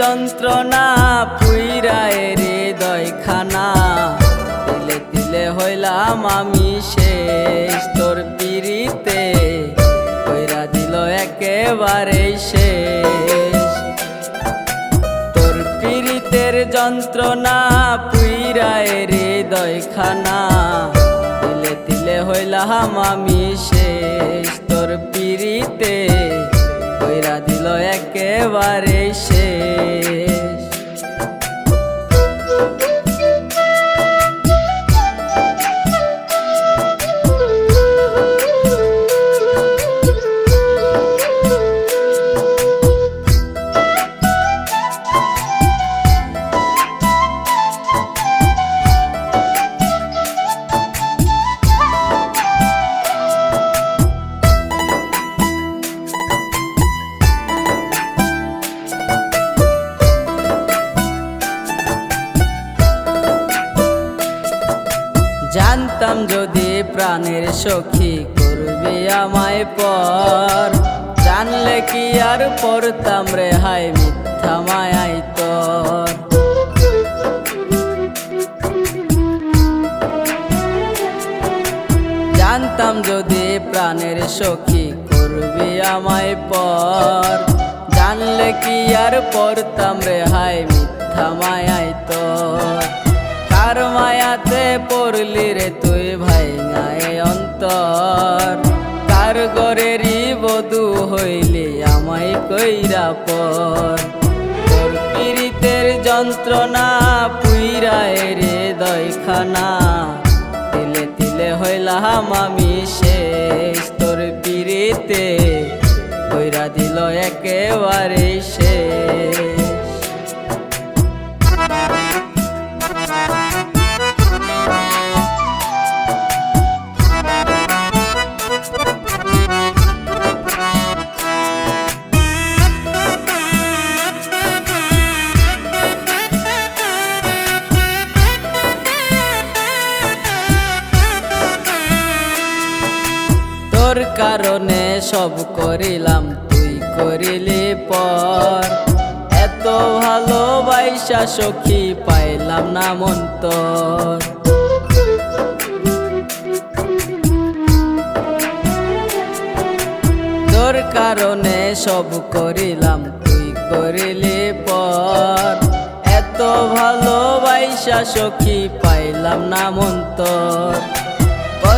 যন্ত্রণা পুইরায় হৃদয় খানা তিলে তিলে হইলাম আমি শেষ। তোর পিড়িতে কইরা দিল একেবারে শেষ। তোর পীড়িতের যন্ত্রণা পুইরায় হৃদয় খানা তিলে তিলে হইলাম আমি শেষ। তোর পীড়িতে কইরা দিল একেবারে শেষ। যদি প্রাণের সখী করবে আমায় পর, জানলে কি আর পড়তাম রে হায় মিথ্যা মায়াই তোর। জানতাম যদি প্রাণের সখী করবে আমায় পর, জানলে কি আর পড়তাম রে হায় মিথ্যা মায়াই তোর। কার মায়াতে পড়লি রে তুই? অন্তর কার গরেরই বধু হইলি আমায় কইরা পর। তোর পীড়িতের যন্ত্রণা পুইরায় রে দয়খানা। তিলে তিলে হইলাম আমি শেষ। তোর পীড়িতে কইরা দিল একেবারে শেষ। কারণে সব করিলাম, তুই করিলি পর। এত ভালোবাসা সখী পাইলাম না মন তোর কারণে সব করিলাম, তুই করিলি পর। এত ভালোবাসা সখী পাইলাম না মন তোর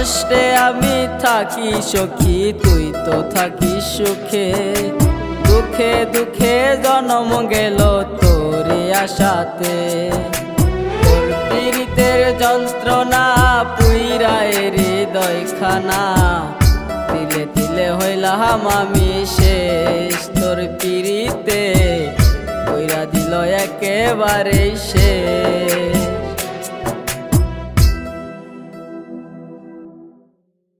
কষ্টে আমি থাকি সখী, তুই তো থাকি সুখে। দুঃখে দুঃখে জন্ম গেল তোর আশাতে। তোর পীড়িতের যন্ত্রণা পুইরায় হৃদয় খানা তিলে তিলে হইলাম আমি শেষ। তোর পীড়িতে কইরা দিল একেবারে শেষ।